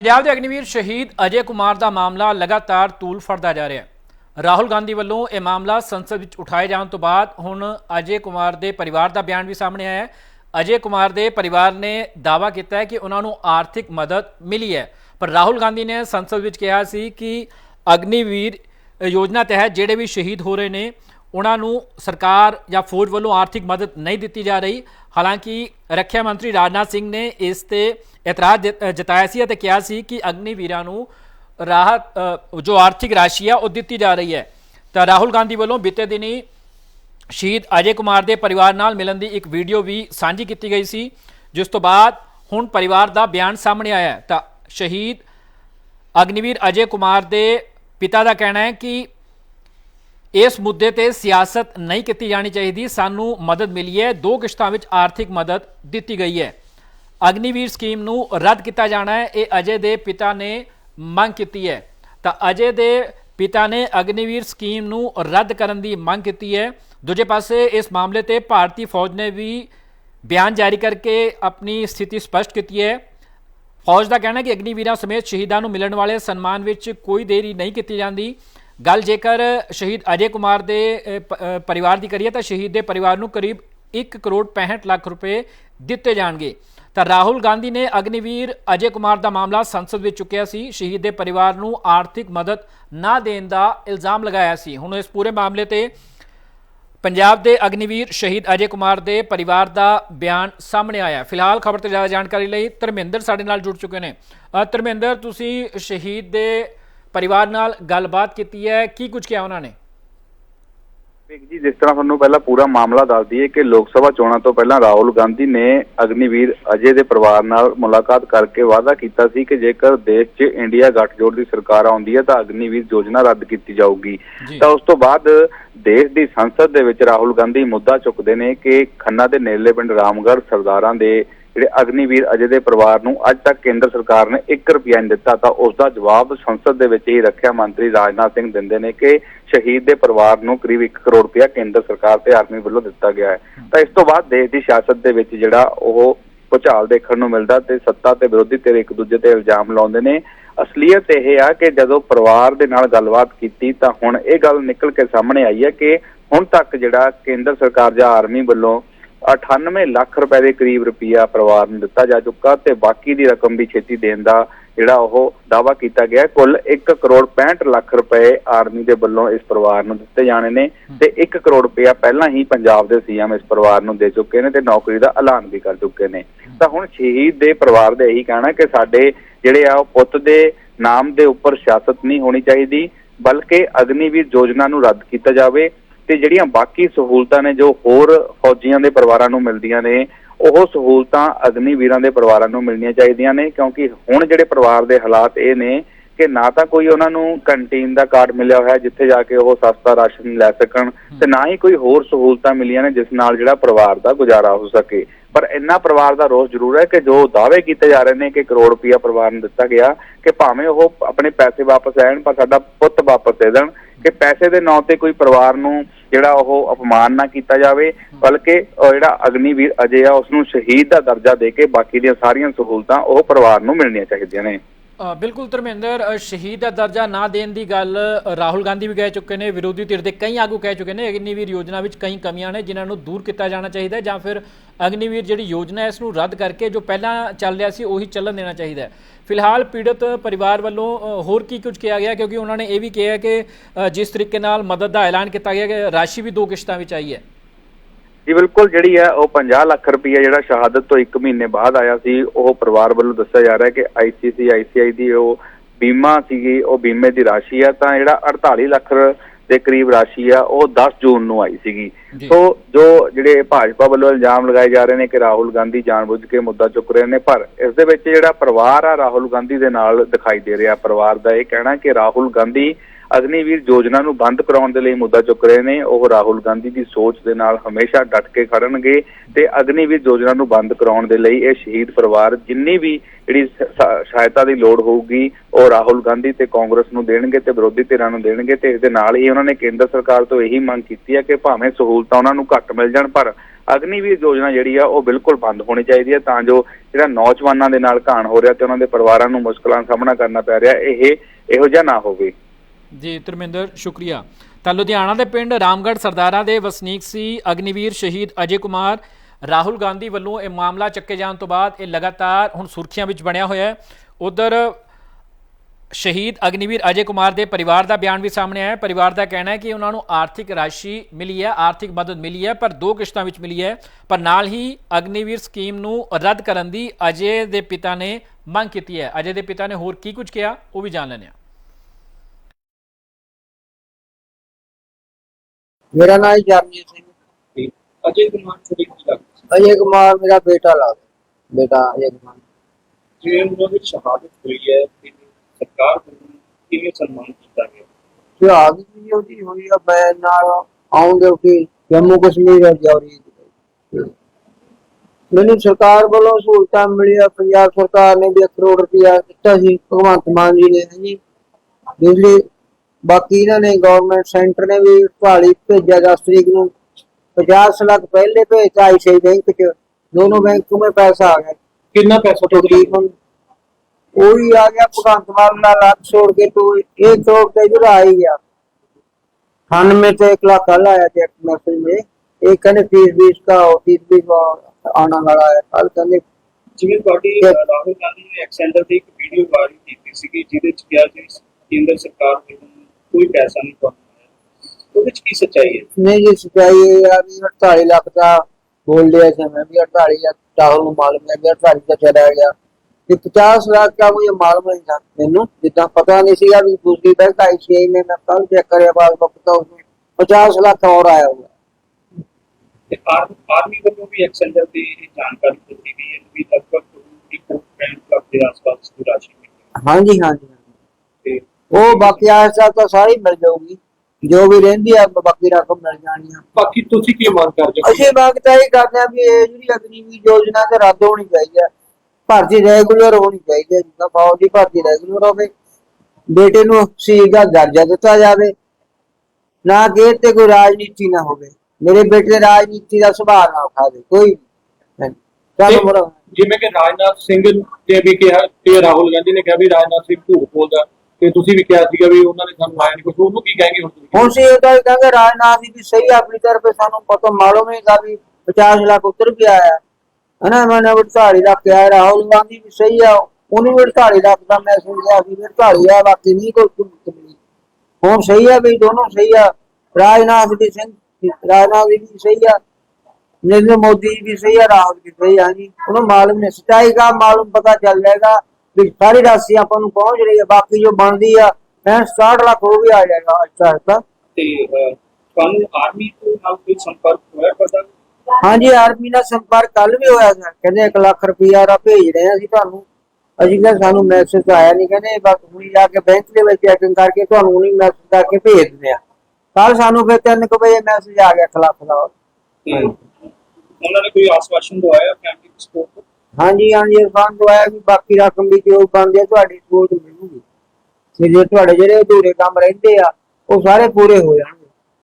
ਪੰਜਾਬ ਦੇ ਅਗਨੀਵੀਰ ਸ਼ਹੀਦ ਅਜੇ ਕੁਮਾਰ ਦਾ ਮਾਮਲਾ ਲਗਾਤਾਰ ਤੂਲ ਫੜਦਾ ਜਾ ਰਿਹਾ ਹੈ। ਰਾਹੁਲ ਗਾਂਧੀ ਵੱਲੋਂ ਇਹ ਮਾਮਲਾ ਸੰਸਦ ਵਿੱਚ ਉਠਾਏ ਜਾਣ ਤੋਂ ਬਾਅਦ ਹੁਣ ਅਜੇ ਕੁਮਾਰ ਦੇ ਪਰਿਵਾਰ ਦਾ ਬਿਆਨ ਵੀ ਸਾਹਮਣੇ ਆਇਆ ਹੈ। ਅਜੇ ਕੁਮਾਰ ਦੇ ਪਰਿਵਾਰ ਨੇ ਦਾਅਵਾ ਕੀਤਾ ਹੈ ਕਿ ਉਹਨਾਂ ਨੂੰ ਆਰਥਿਕ ਮਦਦ ਮਿਲੀ ਹੈ। ਪਰ ਰਾਹੁਲ ਗਾਂਧੀ ਨੇ ਸੰਸਦ ਵਿੱਚ ਕਿਹਾ ਸੀ ਕਿ ਅਗਨੀਵੀਰ ਯੋਜਨਾ ਤਹਿਤ ਜਿਹੜੇ ਵੀ ਸ਼ਹੀਦ ਹੋ ਰਹੇ ਨੇ ਉਹਨਾਂ ਨੂੰ ਸਰਕਾਰ ਜਾਂ ਫੌਜ ਵੱਲੋਂ ਆਰਥਿਕ ਮਦਦ ਨਹੀਂ ਦਿੱਤੀ ਜਾ ਰਹੀ। ਹਾਲਾਂਕਿ ਰੱਖਿਆ ਮੰਤਰੀ ਰਾਜਨਾਥ ਸਿੰਘ ਨੇ ਇਸ ਤੇ ਇਤਰਾਜ਼ ਜਤਾਇਆ ਸੀ ਅਤੇ ਕਿਹਾ ਸੀ ਕਿ ਅਗਨੀਵੀਰਾਂ ਨੂੰ ਰਾਹਤ ਜੋ ਆਰਥਿਕ ਰਾਸ਼ੀ ਹੈ ਉਹ ਦਿੱਤੀ ਜਾ ਰਹੀ ਹੈ। ਤਾਂ ਰਾਹੁਲ ਗਾਂਧੀ ਵੱਲੋਂ ਬੀਤੇ ਦਿਨੀ ਸ਼ਹੀਦ ਅਜੇ ਕੁਮਾਰ ਦੇ ਪਰਿਵਾਰ ਨਾਲ ਮਿਲਣ ਦੀ ਇੱਕ ਵੀਡੀਓ ਵੀ ਸਾਂਝੀ ਕੀਤੀ ਗਈ ਸੀ, ਜਿਸ ਤੋਂ ਬਾਅਦ ਹੁਣ ਪਰਿਵਾਰ ਦਾ ਬਿਆਨ ਸਾਹਮਣੇ ਆਇਆ ਤਾਂ ਸ਼ਹੀਦ ਅਗਨੀਵੀਰ ਅਜੇ ਕੁਮਾਰ ਦੇ ਪਿਤਾ ਦਾ ਕਹਿਣਾ ਹੈ ਕਿ ਇਸ ਮੁੱਦੇ ਤੇ ਸਿਆਸਤ ਨਹੀਂ ਕੀਤੀ ਜਾਣੀ ਚਾਹੀਦੀ। ਸਾਨੂੰ ਮਦਦ ਮਿਲੀ ਹੈ। ਦੋ ਕਿਸ਼ਤਾਂ ਵਿੱਚ ਆਰਥਿਕ ਮਦਦ ਦਿੱਤੀ ਗਈ ਹੈ। ਅਗਨੀਵੀਰ ਸਕੀਮ ਨੂੰ ਰੱਦ ਕੀਤਾ ਜਾਣਾ ਹੈ। ਇਹ ਅਜੇ ਦੇ ਪਿਤਾ ਨੇ ਮੰਗ ਕੀਤੀ ਹੈ। ਤਾਂ ਅਜੇ ਦੇ ਪਿਤਾ ਨੇ ਅਗਨੀਵੀਰ ਸਕੀਮ ਨੂੰ ਰੱਦ ਕਰਨ ਦੀ ਮੰਗ ਕੀਤੀ ਹੈ। ਦੂਜੇ ਪਾਸੇ ਇਸ ਮਾਮਲੇ ਤੇ ਭਾਰਤੀ ਫੌਜ ਨੇ ਵੀ ਬਿਆਨ ਜਾਰੀ ਕਰਕੇ ਆਪਣੀ ਸਥਿਤੀ ਸਪਸ਼ਟ ਕੀਤੀ ਹੈ। ਫੌਜ ਦਾ ਕਹਿਣਾ ਹੈ ਕਿ ਅਗਨੀਵੀਰਾਂ ਸਮੇਤ ਸ਼ਹੀਦਾਂ ਨੂੰ ਮਿਲਣ ਵਾਲੇ ਸਨਮਾਨ ਵਿੱਚ ਕੋਈ ਦੇਰੀ ਨਹੀਂ ਕੀਤੀ ਜਾਂਦੀ। ਗੱਲ ਜੇਕਰ ਸ਼ਹੀਦ ਅਜੇ ਕੁਮਾਰ ਦੇ ਪਰਿਵਾਰ ਦੀ ਕਰੀਏ ਤਾਂ ਸ਼ਹੀਦ ਦੇ ਪਰਿਵਾਰ ਨੂੰ ਕਰੀਬ 1 ਕਰੋੜ 65 ਲੱਖ ਰੁਪਏ ਦਿੱਤੇ ਜਾਣਗੇ। ਤਾਂ ਰਾਹੁਲ ਗਾਂਧੀ ਨੇ ਅਗਨੀਵੀਰ ਅਜੇ ਕੁਮਾਰ ਦਾ ਮਾਮਲਾ ਸੰਸਦ ਵਿੱਚ ਚੁੱਕਿਆ ਸੀ। ਸ਼ਹੀਦ ਦੇ ਪਰਿਵਾਰ ਨੂੰ ਆਰਥਿਕ ਮਦਦ ਨਾ ਦੇਣ ਦਾ ਇਲਜ਼ਾਮ ਲਗਾਇਆ ਸੀ। ਹੁਣ ਇਸ ਪੂਰੇ ਮਾਮਲੇ ਤੇ ਪੰਜਾਬ ਦੇ ਅਗਨੀਵੀਰ ਸ਼ਹੀਦ ਅਜੇ ਕੁਮਾਰ ਦੇ ਪਰਿਵਾਰ ਦਾ ਬਿਆਨ ਸਾਹਮਣੇ ਆਇਆ। ਫਿਲਹਾਲ ਖਬਰ ਤੇ ਜ਼ਿਆਦਾ ਜਾਣਕਾਰੀ ਲਈ ਧਰਮਿੰਦਰ ਸਾਡੇ ਨਾਲ ਜੁੜ ਚੁੱਕੇ ਨੇ। ਧਰਮਿੰਦਰ, ਤੁਸੀਂ ਸ਼ਹੀਦ ਦੇ ਪਰਿਵਾਰ ਨਾਲ ਗੱਲਬਾਤ ਕੀਤੀ ਹੈ ਕੀ ਕੁਝ ਕਿਹਾ ਉਹਨਾਂ ਨੇ ਵਿਕ ਜੀ ਜਿਸ ਤਰ੍ਹਾਂ ਤੁਹਾਨੂੰ ਪਹਿਲਾਂ ਪੂਰਾ ਮਾਮਲਾ ਦੱਸ ਦਈਏ ਕਿ ਲੋਕ ਸਭਾ ਚੋਣਾਂ ਤੋਂ ਪਹਿਲਾਂ ਰਾਹੁਲ ਗਾਂਧੀ ਨੇ ਅਗਨੀਵੀਰ ਅਜੇ ਦੇ ਪਰਿਵਾਰ ਨਾਲ ਮੁਲਾਕਾਤ ਕਰਕੇ ਵਾਅਦਾ ਕੀਤਾ ਸੀ ਕਿ ਜੇਕਰ ਦੇਸ਼ 'ਚ ਇੰਡੀਆ ਗੱਠਜੋੜ ਦੀ ਸਰਕਾਰ ਆਉਂਦੀ ਹੈ ਤਾਂ ਅਗਨੀਵੀਰ ਯੋਜਨਾ ਰੱਦ ਕੀਤੀ ਜਾਊਗੀ। ਤਾਂ ਉਸ ਤੋਂ ਬਾਅਦ ਦੇਸ਼ ਦੀ ਸੰਸਦ ਦੇ ਵਿੱਚ ਰਾਹੁਲ ਗਾਂਧੀ ਮੁੱਦਾ ਚੁੱਕਦੇ ਨੇ ਕਿ ਖੰਨਾ ਦੇ ਨੇੜਲੇ ਪਿੰਡ ਰਾਮਗੜ੍ਹ ਸਰਦਾਰਾਂ ਦੇ ਜਿਹੜੇ ਅਗਨੀਵੀਰ ਅਜੇ ਦੇ ਪਰਿਵਾਰ ਨੂੰ ਅੱਜ ਤੱਕ ਕੇਂਦਰ ਸਰਕਾਰ ਨੇ 1 ਰੁਪਿਆ ਨਹੀਂ ਦਿੱਤਾ, ਤਾਂ ਉਸ ਦਾ ਜਵਾਬ ਸੰਸਦ ਦੇ ਵਿੱਚ ਹੀ ਰੱਖਿਆ ਮੰਤਰੀ ਰਾਜਨਾਥ ਸਿੰਘ ਦਿੰਦੇ ਨੇ ਕਿ ਸ਼ਹੀਦ ਦੇ ਪਰਿਵਾਰ ਨੂੰ ਕਰੀਬ 1 ਕਰੋੜ ਰੁਪਇਆ ਕੇਂਦਰ ਸਰਕਾਰ ਤੇ ਆਰਮੀ ਵੱਲੋਂ ਦਿੱਤਾ ਗਿਆ ਹੈ। ਤਾਂ ਇਸ ਤੋਂ ਬਾਅਦ ਦੇਸ਼ ਦੀ ਸਿਆਸਤ ਦੇ ਵਿੱਚ ਜਿਹੜਾ ਉਹ ਭੁਚਾਲ ਦੇਖਣ ਨੂੰ ਮਿਲਦਾ ਤੇ ਸੱਤਾ ਤੇ ਵਿਰੋਧੀ ਧਿਰ ਇੱਕ ਦੂਜੇ ਤੇ ਇਲਜ਼ਾਮ ਲਾਉਂਦੇ ਨੇ। ਅਸਲੀਅਤ ਇਹ ਆ ਕਿ ਜਦੋਂ ਪਰਿਵਾਰ ਦੇ ਨਾਲ ਗੱਲਬਾਤ ਕੀਤੀ, ਤਾਂ ਹੁਣ ਇਹ ਗੱਲ ਨਿਕਲ ਕੇ ਸਾਹਮਣੇ ਆਈ ਹੈ ਕਿ ਹੁਣ ਤੱਕ ਜਿਹੜਾ ਕੇਂਦਰ ਸਰਕਾਰ ਜਾਂ ਆਰਮੀ ਵੱਲੋਂ 98 ਲੱਖ ਰੁਪਏ ਦੇ ਕਰੀਬ ਰੁਪਈਆ ਪਰਿਵਾਰ ਨੂੰ ਦਿੱਤਾ ਜਾ ਚੁੱਕਾ ਤੇ ਬਾਕੀ ਦੀ ਰਕਮ ਵੀ ਛੇਤੀ ਦੇਣ ਦਾ ਜਿਹੜਾ ਉਹ ਦਾਵਾ ਕੀਤਾ ਗਿਆ। ਕੁੱਲ 1 ਕਰੋੜ 65 ਲੱਖ ਰੁਪਏ ਆਰਮੀ ਦੇ ਵੱਲੋਂ ਇਸ ਪਰਿਵਾਰ ਨੂੰ ਦਿੱਤੇ ਜਾਣੇ ਨੇ ਤੇ 1 ਕਰੋੜ ਰੁਪਇਆ ਪਹਿਲਾਂ ਹੀ ਪੰਜਾਬ ਦੇ ਸੀਐਮ ਇਸ ਪਰਿਵਾਰ ਨੂੰ ਦੇ ਚੁੱਕੇ ਨੇ ਤੇ ਨੌਕਰੀ ਦਾ ਐਲਾਨ ਵੀ ਕਰ ਚੁੱਕੇ ਨੇ। ਤਾਂ ਹੁਣ ਸ਼ਹੀਦ ਦੇ ਪਰਿਵਾਰ ਦੇ ਇਹੀ ਕਹਿਣਾ ਕਿ ਸਾਡੇ ਜਿਹੜੇ ਆ ਉਹ ਪੁੱਤ ਦੇ ਨਾਮ ਦੇ ਉੱਪਰ ਸਿਆਸਤ ਨਹੀਂ ਹੋਣੀ ਚਾਹੀਦੀ, ਬਲਕਿ ਅਗਨੀਵੀਰ ਯੋਜਨਾ ਨੂੰ ਰੱਦ ਕੀਤਾ ਜਾਵੇ। ਤੇ ਜਿਹੜੀਆਂ ਬਾਕੀ ਸਹੂਲਤਾਂ ਨੇ ਜੋ ਹੋਰ ਫੌਜੀਆਂ ਦੇ ਪਰਿਵਾਰਾਂ ਨੂੰ ਮਿਲਦੀਆਂ ਨੇ, ਉਹ ਸਹੂਲਤਾਂ ਅਗਨੀਵੀਰਾਂ ਦੇ ਪਰਿਵਾਰਾਂ ਨੂੰ ਮਿਲਣੀਆਂ ਚਾਹੀਦੀਆਂ ਨੇ, ਕਿਉਂਕਿ ਹੁਣ ਜਿਹੜੇ ਪਰਿਵਾਰ ਦੇ ਹਾਲਾਤ ਇਹ ਨੇ ਕਿ ਨਾ ਤਾਂ ਕੋਈ ਉਹਨਾਂ ਨੂੰ ਕੰਟੀਨ ਦਾ ਕਾਰਡ ਮਿਲਿਆ ਹੋਇਆ ਜਿੱਥੇ ਜਾ ਕੇ ਉਹ ਸਸਤਾ ਰਾਸ਼ਨ ਲੈ ਸਕਣ ਤੇ ਨਾ ਹੀ ਕੋਈ ਹੋਰ ਸਹੂਲਤਾਂ ਮਿਲੀਆਂ ਨੇ ਜਿਸ ਨਾਲ ਜਿਹੜਾ ਪਰਿਵਾਰ ਦਾ ਗੁਜ਼ਾਰਾ ਹੋ ਸਕੇ। ਪਰ ਇੰਨਾ ਪਰਿਵਾਰ ਦਾ ਰੋਸ ਜ਼ਰੂਰ ਹੈ ਕਿ ਜੋ ਦਾਅਵੇ ਕੀਤੇ ਜਾ ਰਹੇ ਨੇ ਕਿ ਕਰੋੜ ਰੁਪਇਆ ਪਰਿਵਾਰ ਨੂੰ ਦਿੱਤਾ ਗਿਆ ਕਿ ਭਾਵੇਂ ਉਹ ਆਪਣੇ ਪੈਸੇ ਵਾਪਸ ਲੈਣ ਪਰ ਸਾਡਾ ਪੁੱਤ ਵਾਪਸ ਦੇ ਦੇਣ ਕਿ ਪੈਸੇ ਦੇ ਨਾਂ ਤੇ ਕੋਈ ਪਰਿਵਾਰ ਨੂੰ ਜਿਹੜਾ ਉਹ ਅਪਮਾਨ ਨਾ ਕੀਤਾ ਜਾਵੇ ਬਲਕਿ ਉਹ ਜਿਹੜਾ ਅਗਨੀਵੀਰ ਅਜੇ ਆ ਉਸ ਨੂੰ ਸ਼ਹੀਦ ਦਾ ਦਰਜਾ ਦੇ ਕੇ ਬਾਕੀ ਦੀਆਂ ਸਾਰੀਆਂ ਸਹੂਲਤਾਂ ਉਹ ਪਰਿਵਾਰ ਨੂੰ ਮਿਲਣੀਆਂ ਚਾਹੀਦੀਆਂ ਨੇ। ਬਿਲਕੁਲ ਧਰਮਿੰਦਰ ਸ਼ਹੀਦ ਦਾ ਦਰਜਾ ਨਾ ਦੇਣ ਦੀ ਗੱਲ ਰਾਹੁਲ ਗਾਂਧੀ ਵੀ ਕਹਿ ਚੁੱਕੇ ਨੇ, ਵਿਰੋਧੀ ਧਿਰ ਦੇ ਕਈ ਆਗੂ ਕਹਿ ਚੁੱਕੇ ਨੇ ਅਗਨੀਵੀਰ ਯੋਜਨਾ ਵਿੱਚ ਕਈ ਕਮੀਆਂ ਨੇ ਜਿਨ੍ਹਾਂ ਨੂੰ ਦੂਰ ਕੀਤਾ ਜਾਣਾ ਚਾਹੀਦਾ ਜਾਂ ਫਿਰ ਅਗਨੀਵੀਰ ਜਿਹੜੀ ਯੋਜਨਾ ਹੈ, ਇਸ ਨੂੰ ਰੱਦ ਕਰਕੇ ਜੋ ਪਹਿਲਾਂ ਚੱਲ ਰਿਹਾ ਸੀ, ਉਹੀ ਚੱਲਣ ਦੇਣਾ ਚਾਹੀਦਾ ਹੈ। ਫਿਲਹਾਲ ਪੀੜਤ ਪਰਿਵਾਰ ਵੱਲੋਂ ਹੋਰ ਕੀ ਕੁਝ ਕਿਹਾ ਗਿਆ, ਕਿਉਂਕਿ ਉਹਨਾਂ ਨੇ ਇਹ ਵੀ ਕਿਹਾ ਕਿ ਜਿਸ ਤਰੀਕੇ ਨਾਲ ਮਦਦ ਦਾ ਐਲਾਨ ਕੀਤਾ ਗਿਆ ਕਿ ਰਾਸ਼ੀ ਵੀ ਦੋ ਕਿਸ਼ਤਾਂ ਵਿੱਚ ਆਈ ਹੈ। ਜੀ ਬਿਲਕੁਲ ਜਿਹੜੀ ਹੈ ਉਹ 50 ਲੱਖ ਰੁਪਈਆ ਜਿਹੜਾ ਸ਼ਹਾਦਤ ਤੋਂ 1 ਮਹੀਨੇ ਬਾਅਦ ਆਇਆ ਸੀ ਉਹ ਪਰਿਵਾਰ ਵੱਲੋਂ ਦੱਸਿਆ ਜਾ ਰਿਹਾ ਹੈ ਕਿ ਆਈਸੀਸੀ ਆਈਸੀਆਈ ਦੀ ਉਹ ਬੀਮਾ ਸੀਗੀ ਉਹ ਬੀਮੇ ਦੀ ਰਾਸ਼ੀ ਆ ਤਾਂ ਜਿਹੜਾ 48 ਲੱਖ ਦੇ ਕਰੀਬ ਰਾਸ਼ੀ ਆ ਉਹ 10 ਜੂਨ ਨੂੰ ਆਈ ਸੀਗੀ। ਸੋ ਜੋ ਜਿਹੜੇ ਭਾਜਪਾ ਵੱਲੋਂ ਇਲਜ਼ਾਮ ਲਗਾਏ ਜਾ ਰਹੇ ਨੇ ਕਿ ਰਾਹੁਲ ਗਾਂਧੀ ਜਾਣਬੁੱਝ ਕੇ ਮੁੱਦਾ ਚੁੱਕ ਰਹੇ ਨੇ ਪਰ ਇਸ ਦੇ ਵਿੱਚ ਜਿਹੜਾ ਪਰਿਵਾਰ ਆ ਰਾਹੁਲ ਗਾਂਧੀ ਦੇ ਨਾਲ ਦਿਖਾਈ ਦੇ ਰਿਹਾ ਪਰਿਵਾਰ ਦਾ ਇਹ ਕਹਿਣਾ ਕਿ ਰਾਹੁਲ ਗਾਂਧੀ ਅਗਨੀਵੀਰ ਯੋਜਨਾ ਨੂੰ ਬੰਦ ਕਰਾਉਣ ਦੇ ਲਈ ਮੁੱਦਾ ਚੁੱਕ ਰਹੇ ਨੇ। ਉਹ ਰਾਹੁਲ ਗਾਂਧੀ ਦੀ ਸੋਚ ਦੇ ਨਾਲ ਹਮੇਸ਼ਾ ਡਟ ਕੇ ਖੜਨਗੇ ਤੇ ਅਗਨੀਵੀਰ ਯੋਜਨਾ ਨੂੰ ਬੰਦ ਕਰਾਉਣ ਦੇ ਲਈ ਇਹ ਸ਼ਹੀਦ ਪਰਿਵਾਰ ਜਿੰਨੀ ਵੀ ਜਿਹੜੀ ਸਹਾਇਤਾ ਦੀ ਲੋੜ ਹੋਊਗੀ, ਉਹ ਰਾਹੁਲ ਗਾਂਧੀ ਤੇ ਕਾਂਗਰਸ ਨੂੰ ਦੇਣਗੇ ਤੇ ਵਿਰੋਧੀ ਧਿਰਾਂ ਨੂੰ ਦੇਣਗੇ ਤੇ ਇਸ ਦੇ ਨਾਲ ਹੀ ਉਹਨਾਂ ਨੇ ਕੇਂਦਰ ਸਰਕਾਰ ਤੋਂ ਇਹੀ ਮੰਗ ਕੀਤੀ ਹੈ ਕਿ ਭਾਵੇਂ ਸਹੂਲਤਾਂ ਉਹਨਾਂ ਨੂੰ ਘੱਟ ਮਿਲ ਜਾਣ, ਪਰ ਅਗਨੀਵੀਰ ਯੋਜਨਾ ਜਿਹੜੀ ਆ, ਉਹ ਬਿਲਕੁਲ ਬੰਦ ਹੋਣੀ ਚਾਹੀਦੀ ਹੈ। ਤਾਂ ਜੋ ਜਿਹੜਾ ਨੌਜਵਾਨਾਂ ਦੇ ਨਾਲ ਘਾਣ ਹੋ ਰਿਹਾ ਤੇ ਉਹਨਾਂ ਦੇ ਪਰਿਵਾਰਾਂ ਨੂੰ ਮੁਸ਼ਕਲਾਂ ਦਾ ਸਾਹਮਣਾ ਕਰਨਾ ਪੈ ਰਿਹਾ, ਇਹ ਇਹੋ ਜਿਹਾ ਨਾ ਹੋਵੇ। ਜੀ, ਧਰਮਿੰਦਰ, ਸ਼ੁਕਰੀਆ। ਤਾਂ ਲੁਧਿਆਣਾ ਦੇ ਪਿੰਡ ਰਾਮਗੜ੍ਹ ਸਰਦਾਰਾ ਦੇ ਵਸਨੀਕ ਸੀ ਅਗਨੀਵੀਰ ਸ਼ਹੀਦ ਅਜੇ ਕੁਮਾਰ। ਰਾਹੁਲ ਗਾਂਧੀ ਵੱਲੋਂ ਇਹ ਮਾਮਲਾ ਚੱਕੇ ਜਾਣ ਤੋਂ ਬਾਅਦ ਇਹ ਲਗਾਤਾਰ ਹੁਣ ਸੁਰਖੀਆਂ ਵਿੱਚ ਬਣਿਆ ਹੋਇਆ ਹੈ। ਉਧਰ ਸ਼ਹੀਦ ਅਗਨੀਵੀਰ ਅਜੇ ਕੁਮਾਰ ਦੇ ਪਰਿਵਾਰ ਦਾ ਬਿਆਨ ਵੀ ਸਾਹਮਣੇ ਆਇਆ ਹੈ। ਪਰਿਵਾਰ ਦਾ ਕਹਿਣਾ ਹੈ ਕਿ ਉਹਨਾਂ ਨੂੰ ਆਰਥਿਕ ਰਾਸ਼ੀ ਮਿਲੀ ਹੈ, ਆਰਥਿਕ ਮਦਦ ਮਿਲੀ ਹੈ, ਪਰ ਦੋ ਕਿਸ਼ਤਾਂ ਵਿੱਚ ਮਿਲੀ ਹੈ। ਪਰ ਨਾਲ ਹੀ ਅਗਨੀਵੀਰ ਸਕੀਮ ਨੂੰ ਰੱਦ ਕਰਨ ਦੀ ਅਜੇ ਦੇ ਪਿਤਾ ਨੇ ਮੰਗ ਕੀਤੀ ਹੈ। ਅਜੇ ਦੇ ਪਿਤਾ ਨੇ ਹੋਰ ਕੀ ਕੁਝ ਕਿਹਾ, ਉਹ ਵੀ ਜਾਣ ਲੈਂਦੇ ਹਾਂ। ਮੇਰਾ ਨਾਮ ਜਰਮੀਤ ਸਿੰਘ। ਅਜੇ ਕੁਮਾਰ ਛੋਟੀ ਕੀ ਲੱਗਦਾ ਅਜੇ ਕੁਮਾਰ ਮੇਰਾ ਬੇਟਾ ਲੱਗਦਾ ਬੇਟਾ ਅਜੇ ਕੁਮਾਰ ਜਿਵੇਂ ਉਹਨਾਂ ਦੀ ਸ਼ਹਾਦਤ ਹੋਈ ਹੈ ਤੇ ਸਰਕਾਰ ਵੱਲੋਂ ਕਿਵੇਂ ਸਨਮਾਨ ਕੀਤਾ ਗਿਆ? ਸੁਹਾਗ ਜੀ ਉਹਦੀ ਹੋਈ ਆ ਮੈਂ ਨਾਲ ਆਉਂਦੇ ਕਿ ਜੰਮੂ ਕਸ਼ਮੀਰ ਜੌਰੀ ਮੈਨੂੰ ਸਰਕਾਰ ਵੱਲੋਂ ਸਹੂਲਤਾਂ ਮਿਲੀਆਂ ਪੰਜਾਬ ਸਰਕਾਰ ਨੇ ਵੀ 1 ਕਰੋੜ ਰੁਪਇਆ ਦਿੱਤਾ ਸੀ ਭਗਵੰਤ ਮਾਨ ਜੀ ਨੇ ਜੀ। ਦੂਸਰੀ ਬਾਕੀ ਇਹਨਾਂ ਨੇ ਗਵਰਨਮੈਂਟ ਸੈਂਟਰ ਨੇ ਵੀ ਭਾਲੀ ਭੇਜਿਆ 10 ਤਰੀਕ ਨੂੰ। 50 ਲੱਖ ਪਹਿਲੇ ਭੇਜਤਾ ਆਈਸੀਆਈ ਬੈਂਕ ਚ ਦੋਨੋਂ ਬੈਂਕੋਂ ਮੇ ਪੈਸਾ ਆ ਗਿਆ। ਕਿੰਨਾ ਪੈਸਾ ਤਕਰੀਬਨ ਉਹੀ ਆ ਗਿਆ ਭਗਵੰਤ ਮਾਨ ਨਾਲ ਲੱਖ ਛੋੜ ਕੇ ਤੂੰ ਇਹ ਚੋਕ ਤੇ ਜਿਹੜਾ ਆਈ ਗਿਆ 98 ਤੇ 1 ਲੱਖ ਆਇਆ ਤੇ ਮੈਸੇਜ ਮੇ ਇਹ ਕਹਿੰਦੇ ਫੀਸ ਵੀਸ ਦਾ ਫੀਸ ਵੀ ਆਉਣਾ ਵਾਲਾ ਹੈ ਕੱਲ ਕਹਿੰਦੇ ਜਿਵੇਂ ਤੁਹਾਡੀ ਰਾਹੁਲ ਗਾਂਧੀ ਨੇ ਐਕਸੈਂਡਰ ਦੀ ਇੱਕ ਵੀਡੀਓ ਵਾਇਰਲ ਕੀਤੀ ਸੀਗੀ ਜਿਹਦੇ ਚ ਕਿਹਾ ਜੀ ਕੇਂਦਰ ਸਰਕਾਰ ਵੱਲੋਂ ਕੋਈ ਪੈਸਾ ਨਹੀਂ ਤੁਹਾਨੂੰ ਉਹ ਵਿੱਚ ਕੀ ਸੱਚਾਈ ਹੈ? ਨਹੀਂ ਜੀ ਸਚਾਈ ਇਹ ਆ ਵੀ 48 ਲੱਖ ਦਾ ਬੋਲ ਲਿਆ ਸੀ ਮੈਂ ਵੀ 48 ਲੱਖ ਰਾਹੁਲ ਨੂੰ ਮਾਲੂਮ ਲੱਗ ਗਿਆ 48 ਦਾ ਚਲਾ ਗਿਆ। ਤੇ 50 ਲੱਖ ਦਾ ਮੈਨੂੰ ਮਾਲੂਮ ਨਹੀਂ ਸੀ ਮੈਨੂੰ। ਜਿੱਦਾਂ ਪਤਾ ਨਹੀਂ ਸੀਗਾ ਵੀ ਦੂਸਰੀ ਬੈਂਕ ਆਈਸੀਆਈ ਨੇ ਮੈਂ ਕੱਲ ਚੈੱਕ ਕਰਿਆ ਬਾਅਦ ਵਕਤ ਤਾਂ ਉਸਨੇ 50 ਲੱਖ ਹੋਰ ਆਇਆ ਹੋਇਆ ਤੇ ਆਰਮੀ ਵੱਲੋਂ ਵੀ ਐਕਸੈਂਜਰ ਦੀ ਜਾਣਕਾਰੀ ਦਿੱਤੀ ਗਈ ਹੈ ਵੀ ਲਗਭਗ 1 ਕਰੋੜ ਬੈਂਕ ਦਾ ਆਸ-ਪਾਸ ਦੀ ਰਾਸ਼ੀ ਮਿਲੀ ਹਾਂਜੀ ਹਾਂਜੀ। ਉਹ ਬਾਕੀ ਆਸਾ ਤਾਂ ਸਾਰੀ ਮਿਲ ਜਾਊਗੀ। ਜੋ ਵੀ ਰਹਿੰਦੀ ਆ ਬਾਕੀ ਰਕਮ ਮਿਲ ਜਾਣੀ ਆ। ਬਾਕੀ ਤੁਸੀਂ ਕੀ ਮੰਗ ਕਰਦੇ ਹੋ? ਅਸੀਂ ਮੰਗ ਤਾਂ ਇਹ ਕਰਦੇ ਆ ਵੀ ਇਹ ਜਿਹੜੀ ਅਗਨੀਵੀਰ ਯੋਜਨਾ ਤੇ ਰੱਦ ਹੋਣੀ ਚਾਹੀਦੀ ਆ ਭਰਤੀ ਰੈਗੂਲਰ ਹੋਣੀ ਚਾਹੀਦੀ ਹੈ ਜਿੱਦਾਂ ਫੌਜ ਦੀ ਭਰਤੀ ਰੈਗੂਲਰ ਹੋਵੇ ਬੇਟੇ ਨੂੰ ਸ਼ਹੀਦ ਦਾ ਦਰਜਾ ਦਿੱਤਾ ਜਾਵੇ ਨਾ ਕਿ ਤੇ ਕੋਈ ਰਾਜਨੀਤੀ ਨਾ ਹੋਵੇ। ਮੇਰੇ ਬੇਟੇ ਰਾਜਨੀਤੀ ਦਾ ਸੁਭਾਅ ਨਾ ਉਠਾਵੇ ਕੋਈ ਨਹੀਂ। ਚਲੋ ਮਰੋ। ਜਿਵੇਂ ਕਿ ਰਾਜਨਾਥ ਸਿੰਘ ਨੇ ਵੀ ਕਿਹਾ ਕਿ ਰਾਹੁਲ ਗਾਂਧੀ ਨੇ ਕਿਹਾ ਵੀ ਰਾਜਨਾਥ ਸਿੰਘ ਝੂਠ ਬੋਲਦਾ। ਤੇ ਤੁਸੀਂ ਵੀ ਕਿਹਾ ਸੀਗਾ ਵੀ ਉਹਨਾਂ ਨੇ ਸਾਨੂੰ ਆਇਆ ਨਹੀਂ ਕੁਝ ਉਹਨੂੰ ਕੀ ਕਹਾਂਗੇ ਹੁਣ ਤੁਸੀਂ ਹੁਣ सी ये कह कहेंगे राजनाथ जी भी सही है अपनी तरफ से सानू पता मालूम है का भी पचास लाख उतर भी आया है है ना मैंने वटधारी रख के आया राहुल गांधी भी सही है उन्हें वटधारी रखता मैं सुन गया भी वटधारी है बाकी नहीं कोई कोई तकलीफ हूँ सही है भी दोनों सही है राजनाथ भी सिंह राजनाथ जी भी सही है नरेंद्र मोदी जी भी सही है राहुल भी सही है हाँ जी उन्हें मालूम है सच्चाई का मालूम पता चल जाएगा ਵੀ ਸਾਰੀ ਰਾਸ਼ੀ ਆਪਾਂ ਨੂੰ ਪਹੁੰਚ ਰਹੀ ਹੈ ਬਾਕੀ ਜੋ ਬਣਦੀ ਆ 65 ਲੱਖ ਉਹ ਵੀ ਆ ਜਾਏਗਾ ਅੱਛਾ ਅੱਛਾ ਤੇ ਅਹ, ਤੁਹਾਨੂੰ ਆਰਮੀ ਤੋਂ ਨਾਲ ਕੋਈ ਸੰਪਰਕ ਹੋਇਆ ਪਤਾ ਹਾਂਜੀ ਆਰਮੀ ਨਾਲ ਸੰਪਰਕ ਕੱਲ ਵੀ ਹੋਇਆ ਸੀ। ਕਹਿੰਦੇ 1 ਲੱਖ ਰੁਪਇਆ ਰਾ ਭੇਜ ਰਹੇ ਆ ਅਸੀਂ ਤੁਹਾਨੂੰ। ਅਸੀਂ ਕਿਹਾ ਸਾਨੂੰ ਮੈਸੇਜ ਆਇਆ ਨਹੀਂ ਕਹਿੰਦੇ ਬਸ ਹੁਣੀ ਜਾ ਕੇ ਬੈਂਕ ਦੇ ਵਿੱਚ ਚੈਕਿੰਗ ਕਰਕੇ ਤੁਹਾਨੂੰ ਹੁਣੀ ਮੈਸੇਜ ਕਰਕੇ ਭੇਜ ਦਿੰਦੇ ਆ ਕੱਲ ਸਾਨੂੰ ਫਿਰ 3 ਵਜੇ ਮੈਸੇਜ ਆ ਗਿਆ 1 ਲੱਖ ਦਾ। ਤੇ ਉਹਨਾਂ ਨੇ ਕੋਈ ਆਸਵਾਸ਼ਨ ਦਵਾਇਆ ਫੈਮਿਲੀ ਸਪੋਰਟ ਹਾਂਜੀ ਹਾਂਜੀ ਬੰਦ ਹੋਇਆ ਵੀ ਬਾਕੀ ਰਕਮ ਵੀ ਜੋ ਬਣਦੀ ਤੁਹਾਡੀ ਸਪੋਰਟ ਮਿਲੂਗੀ ਤੇ ਜੇ ਤੁਹਾਡੇ ਜਿਹੜੇ ਅਧੂਰੇ ਕੰਮ ਰਹਿੰਦੇ ਆ, ਉਹ ਸਾਰੇ ਪੂਰੇ ਹੋ ਜਾਣਗੇ।